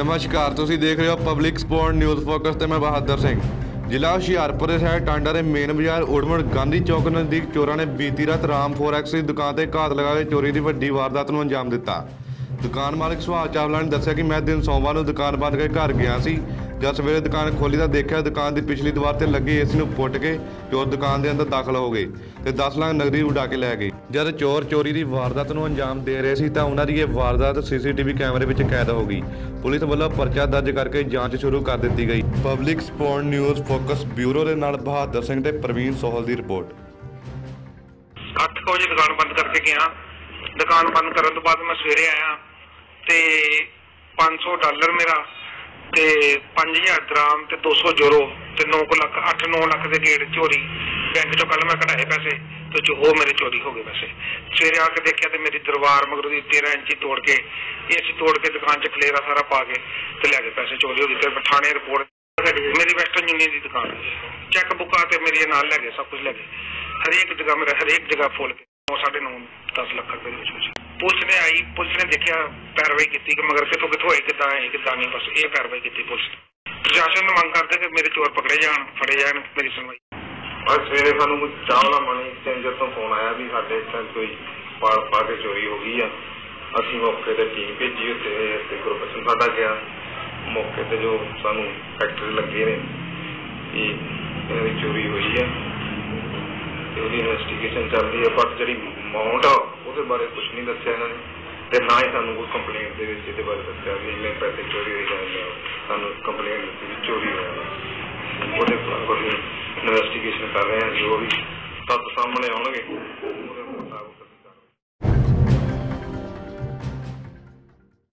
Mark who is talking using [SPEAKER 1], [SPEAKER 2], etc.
[SPEAKER 1] ਨਮਸਕਾਰ, ਤੁਸੀਂ ਦੇਖ ਰਹੇ ਹੋ ਪਬਲਿਕ ਸਪੋਰਟ ਨਿਊਜ਼ ਫੋਕਸ ਤੇ ਮੈਂ ਬਹਾਦਰ ਸਿੰਘ। ਜ਼ਿਲ੍ਹਾ ਹੁਸ਼ਿਆਰਪੁਰ ਦੇ ਸ਼ਹਿਰ ਟਾਂਡਾ ਦੇ ਮੇਨ ਬਾਜ਼ਾਰ ਉੜਮੜ ਗਾਂਧੀ ਚੌਕ ਨਜ਼ਦੀਕ ਚੋਰਾਂ ਨੇ ਬੀਤੀ ਰਾਤ ਰਾਮ ਫੋਰੈਕਸ ਦੀ ਦੁਕਾਨ ਤੇ ਘਾਤ ਲਗਾ ਕੇ ਚੋਰੀ ਦੀ ਵੱਡੀ ਵਾਰਦਾਤ ਨੂੰ ਅੰਜਾਮ ਦਿੱਤਾ। ਦੁਕਾਨ ਮਾਲਕ ਸੁਭਾਅ ਚਾਵਲਾ ਨੇ ਦੱਸਿਆ ਕਿ ਮੈਂ ਦਿਨ ਸੋਮਵਾਰ ਨੂੰ ਦੁਕਾਨ ਬੰਦ ਕਰਕੇ ਘਰ ਗਿਆ ਸੀ। ਜਦ ਸਵੇਰੇ ਦੁਕਾਨ ਖੋਲੀ ਤਾਂ ਦੇਖਿਆ ਦੁਕਾਨ ਦੀ ਪਿਛਲੀ ਦੀਵਾਰ ਤੇ ਲੱਗੇ ਏਸੀ ਨੂੰ ਫੁੱਟ ਕੇ ਚੋਰ ਦੁਕਾਨ ਦੇ ਅੰਦਰ ਦਾਖਲ ਹੋ ਗਏ ਤੇ 10 ਲੱਖ ਨਗਦੀ ਉਡਾ ਕੇ ਲੈ ਗਏ। ਜਦ ਚੋਰ ਚੋਰੀ ਦੀ ਵਾਰਦਾਤ ਨੂੰ ਅੰਜਾਮ ਦੇ ਰਹੇ ਸੀ ਤਾਂ ਉਹਨਾਂ ਦੀ ਇਹ ਵਾਰਦਾਤ ਸੀਸੀਟੀਵੀ ਕੈਮਰੇ ਵਿੱਚ ਕੈਦ ਹੋ ਗਈ। ਪੁਲਿਸ ਵੱਲੋਂ ਪਰਚਾ ਦਰਜ ਕਰਕੇ ਜਾਂਚ ਸ਼ੁਰੂ ਕਰ ਦਿੱਤੀ ਗਈ। Public support news focus bureau ਦੇ ਨਾਲ ਬਹਾਦਰ ਸਿੰਘ ਤੇ ਪ੍ਰਵੀਨ ਸੋਹਲ ਦੀ ਰਿਪੋਰਟ।
[SPEAKER 2] 8 ਵਜੇ ਦੁਕਾਨ ਬੰਦ ਕਰਕੇ ਗਿਆ। ਦੁਕਾਨ ਬੰਦ ਕਰਨ ਤੋਂ ਬਾਅਦ ਮੈਂ ਸਵੇਰੇ ਆਇਆ। ਤੇ 500 ਡਾਲਰ ਮੇਰਾ ਤੇ 5000 ਦਰਾਮ ਤੇ 200 ਯੂਰੋ ਤੇ 9 ਲੱਖ 8-9 ਲੱਖ ਦੇ ਗੇੜ ਚੋਰੀ। ਬੈਂਕ ਚੋਂ ਕੱਲ ਮੈਂ ਕਢਾਏ ਪੈਸੇ ਤੇ ਜੋ ਉਹ ਮੇਰੇ ਚੋਰੀ ਹੋ ਗਏ ਪੈਸੇ। ਸਵੇਰੇ ਆ ਕੇ ਦੇਖਿਆ ਤੇ ਮੇਰੀ ਦਰਬਾਰ ਮਗਰੋਂ ਦੀ 13 ਇੰਚੀ ਤੋੜ ਕੇ ਏਸੀ ਤੋੜ ਕੇ ਦੁਕਾਨ 'ਚ ਖਲੇਰਾ ਸਾਰਾ ਪਾ ਕੇ ਤੇ ਲੈ ਕੇ ਪੈਸੇ ਚੋਰੀ ਹੋ ਗਏ। ਤੇ ਥਾਣੇ ਰਿਪੋਰਟ ਮੇਰੀ ਵੈਸਟਰਨ ਯੂਨੀਅਨ ਦੀ ਦੁਕਾਨ ਚੈੱਕ ਬੁੱਕਾਂ ਤੇ ਮੇਰੀਆਂ ਨਾਲ ਲੈ ਗਏ, ਸਭ ਕੁਝ ਲੈ ਗਏ। ਹਰੇਕ ਜਗ੍ਹਾ ਮੇਰਾ ਹਰੇਕ ਜਗ੍ਹਾ ਫੁੱਲ ਕੇ ਨੌ ਸਾਢੇ 10 ਲੱਖ ਰੁਪਏ ਦੇ ਵਿੱਚ ਵਿੱਚ ਪੁਲਿਸ ਨੇ ਆਈ, ਪੁਲਿਸ ਨੇ ਦੇਖਿਆ ਪੈਰਵਾਈ ਕੀਤੀ ਕਿ ਮਗਰ ਕਿੱਥੋਂ ਕਿੱਥੋਂ ਹੋਏ, ਕਿੱਦਾਂ ਆਏ, ਕਿੱਦਾਂ ਨਹੀਂ, ਬਸ ਇਹ ਪੈਰਵਾਈ ਕੀਤੀ ਪੁਲਿਸ ਪ੍ਰਸ਼ਾਸਨ ਨੂੰ ਮੰਗ ਕਰਦੇ ਕਿ ਮੇਰੇ ਚੋਰ ਪਕੜੇ ਜਾਣ, ਫੜੇ ਜਾਣ, ਮੇਰੀ ਸੁਣਵਾਈ।
[SPEAKER 3] ਅੱਜ ਸਵੇਰੇ ਸਾਨੂੰ ਕੋਈ ਚਾਵਲਾ ਮਨੀ ਐਕਸਚੇਂਜਰ ਤੋਂ ਫੋਨ ਆਇਆ ਵੀ ਸਾਡੇ ਇੱਥੇ ਕੋਈ ਪਾੜ ਪਾ ਕੇ ਚੋਰੀ ਹੋ ਗਈ ਆ। ਅਸੀਂ ਮੌਕੇ ਤੇ ਟੀਮ ਭੇਜੀ ਉੱਤੇ ਤੇ ਗੁਰਬਚਨ ਸਾਡਾ ਗਿਆ। ਮੌਕੇ ਤੇ ਜੋ ਸਾਨੂੰ ਫੈਕਟਰੀ ਲੱਗੇ ਨੇ ਕਿ ਚੋਰੀ ਹੋਈ ਆ। ਤੇ ਉਹਦੀ ਇਨਵੈਸਟੀਗੇਸ਼ਨ ਚੱਲਦੀ ਹੈ ਪਰ ਜਿਹੜੀ ਅਮਾਉਂਟ ਆ, ਉਹਦੇ ਬਾਰੇ ਕੁਝ ਨਹੀਂ ਦੱਸਿਆ ਇਹਨਾਂ ਨੇ ਤੇ ਨਾ ਹੀ ਸਾਨੂੰ ਕੋਈ ਕੰਪਲੇਂਟ ਦੇ ਵਿੱਚ ਇਹਦੇ ਬਾਰੇ ਦੱਸਿਆ ਵੀ ਇੰਨੇ ਪੈਸੇ ਚੋਰੀ ਹੋਏ ਜਾਂਦੇ ਆ ਸਾਨੂੰ ਕੰਪਲੇਂਟ ਦਿੱਤੀ ਵੀ ਚੋਰੀ ਹੋਇਆ ਵਾ। ਉਹਦੇ ਪਰ ਇਨਵੈਸਟੀਗੇਸ਼ਨ ਕਰ ਰਹੇ ਹਾਂ, ਜੋ ਵੀ ਤੱਥ ਸਾਹਮਣੇ ਆਉਣਗੇ